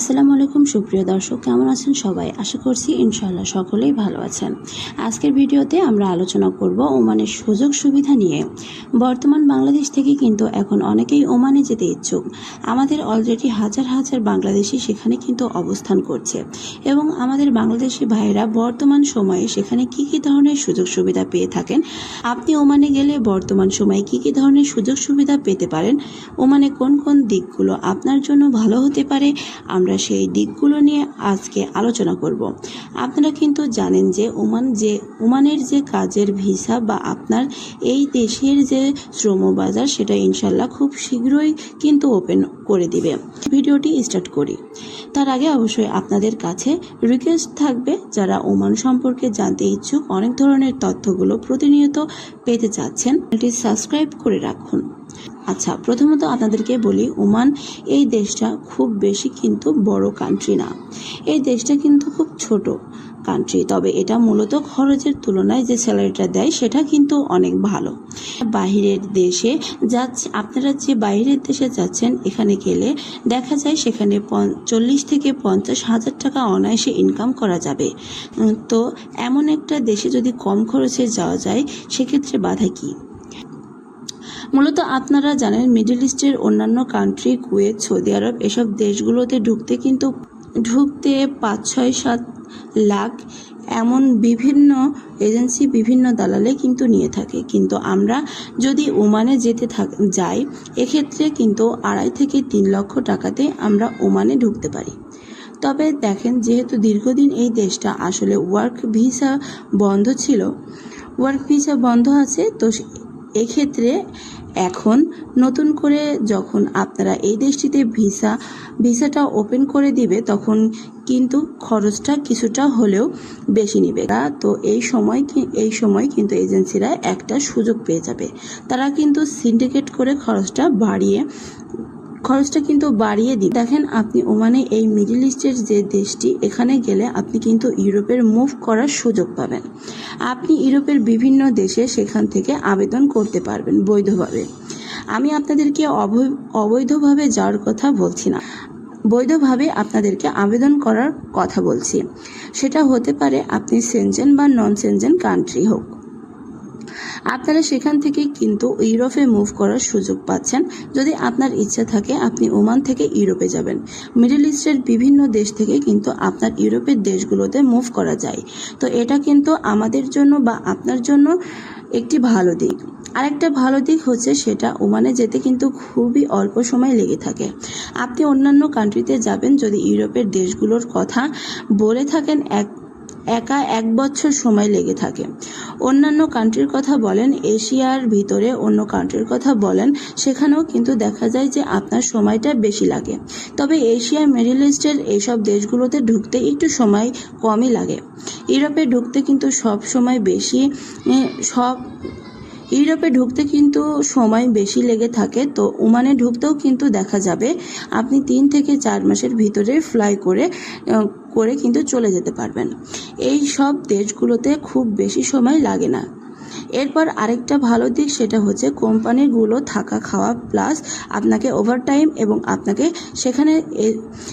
আসসালামু আলাইকুম, সুপ্রিয় দর্শক, কেমন আছেন সবাই? আশা করছি ইনশাল্লাহ সকলেই ভালো আছেন। আজকের ভিডিওতে আমরা আলোচনা করব ওমানের সুযোগ সুবিধা নিয়ে। বর্তমান বাংলাদেশ থেকে কিন্তু এখন অনেকেই ওমানে যেতে ইচ্ছুক। আমাদের অলরেডি হাজার হাজার বাংলাদেশি সেখানে কিন্তু অবস্থান করছে। এবং আমাদের বাংলাদেশি ভাইয়েরা বর্তমান সময়ে সেখানে কি কি ধরনের সুযোগ সুবিধা পেয়ে থাকেন? আপনি ওমানে গেলে বর্তমান সময়ে কি কি ধরনের সুযোগ সুবিধা পেতে পারেন? ওমানে কোন কোন দিকগুলো আপনার জন্য ভালো হতে পারে? আমরা সেই দিকগুলো নিয়ে আজকে আলোচনা করব। আপনারা কিন্তু জানেন যে ওমান যে, ওমানের যে কাজের ভিসা বা আপনার এই দেশের যে শ্রম বাজার সেটা ইনশাল্লাহ খুব শীঘ্রই কিন্তু ওপেন করে দিবে। ভিডিওটি স্টার্ট করি। তার আগে অবশ্যই আপনাদের কাছে রিকোয়েস্ট থাকবে, যারা ওমান সম্পর্কে জানতে ইচ্ছুক, অনেক ধরনের তথ্যগুলো প্রতিনিয়ত পেতে চাচ্ছেন এটি সাবস্ক্রাইব করে রাখুন। আচ্ছা প্রথমত আপনাদেরকে বলি, ওমান এই দেশটা খুব বেশি কিন্তু বড় কান্ট্রি না। এই দেশটা কিন্তু খুব ছোট। কান্ট্রি তবে এটা মূলত খরচের তুলনায় যে স্যালারিটা দেয়, সেটা কিন্তু অনেক ভালো। বাহিরের দেশে যাচ্ছে আপনারা যে বাইরের দেশে যাচ্ছেন, এখানে গেলে দেখা যায় সেখানে চল্লিশ থেকে পঞ্চাশ হাজার টাকা অনায়াসে ইনকাম করা যাবে। তো এমন একটা দেশে যদি কম খরচে যাওয়া যায়, সেক্ষেত্রে বাধা কী? মূলত আপনারা জানেন মিডল ইস্টের অন্যান্য কান্ট্রি কুয়েত সৌদি আরব এসব দেশগুলোতে ঢুকতে কিন্তু ঢুকতে পাঁচ, ছয়, সাত লাখ এমন বিভিন্ন এজেন্সি বিভিন্ন দালালে কিন্তু নিয়ে থাকে। কিন্তু আমরা যদি ওমানে যেতে থাক, যাই, এক্ষেত্রে কিন্তু আড়াই থেকে তিন লক্ষ টাকাতে আমরা ওমানে ঢুকতে পারি। তবে দেখেন, যেহেতু দীর্ঘদিন এই দেশটা আসলে ওয়ার্ক ভিসা বন্ধ ছিল ওয়ার্ক ভিসা বন্ধ আছে, তো এক্ষেত্রে এখন নতুন করে যখন আপনারা এই দেশটিতে ভিসা, ভিসাটা ওপেন করে দিবে, তখন কিন্তু খরচটা কিছুটা হলেও বেশি নেবে। তা- এই সময় এই সময় কিন্তু এজেন্সিরা একটা সুযোগ পেয়ে যাবে। তারা কিন্তু সিন্ডিকেট করে খরচটা বাড়িয়ে খরচটা কিন্তু বাড়িয়ে দিই দেখেন আপনি ওমানে এই মিডিল ইস্টের যে দেশটি, এখানে গেলে আপনি কিন্তু ইউরোপের মুভ করার সুযোগ পাবেন। আপনি ইউরোপের বিভিন্ন দেশে সেখান থেকে আবেদন করতে পারবেন বৈধভাবে। আমি আপনাদেরকে অবৈ- অবৈধভাবে যাওয়ার কথা বলছি না। বৈধভাবে আপনাদেরকে আবেদন করার কথা বলছি। সেটা হতে পারে আপনি সেনজেন বা নন সেনজেন কান্ট্রি হোক। আপনারা সেখান থেকে কিন্তু ইউরোপে মুভ করার সুযোগ পাচ্ছেন। যদি আপনার ইচ্ছা থাকে, আপনি ওমান থেকে ইউরোপে যাবেন। মিডল ইস্টের বিভিন্ন দেশ থেকে কিন্তু আপনার ইউরোপের দেশগুলোতে মুভ করা যায়। তো এটা কিন্তু আমাদের জন্য বা আপনার জন্য একটি ভালো দিক। আরেকটা ভালো দিক হচ্ছে সেটা ওমানে যেতে কিন্তু খুবই অল্প সময় লেগে থাকে। আপনি অন্যান্য কান্ট্রিতে যাবেন যদি ইউরোপের দেশগুলোর কথা বলে থাকেন এক একা এক বছর সময় লেগে থাকে। অন্যান্য কান্ট্রির কথা বলেন, এশিয়ার ভিতরে অন্য কান্ট্রির কথা বলেন, সেখানেও কিন্তু দেখা যায় যে আপনার সময়টা বেশি লাগে। তবে এশিয়া, মিডিল ইস্টের এইসব দেশগুলোতে ঢুকতে একটু সময় কমই লাগে। ইউরোপে ঢুকতে কিন্তু সব সময় বেশি সব ইউরোপে ঢুকতে কিন্তু সময় বেশি লেগে থাকে, তো ওমানে ঢুকতেও কিন্তু দেখা যাবে। আপনি তিন থেকে চার মাসের ভিতরে ফ্লাই করে করে কিন্তু চলে যেতে পারবেন। এই সব দেশগুলোতে খুব বেশি সময় লাগে না। এরপর আরেকটা ভালো দিক সেটা হচ্ছে কোম্পানিগুলো থাকা খাওয়া প্লাস আপনাকে ওভারটাইম এবং আপনাকে সেখানে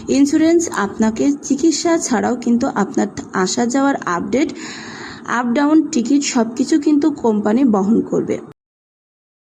ইন্স্যুরেন্স আপনাকে চিকিৎসা ছাড়াও কিন্তু আপনার আসা যাওয়ার আপডেট আপ ডাউন টিকিট সব কিছু কিন্তু কোম্পানি বহন করবে।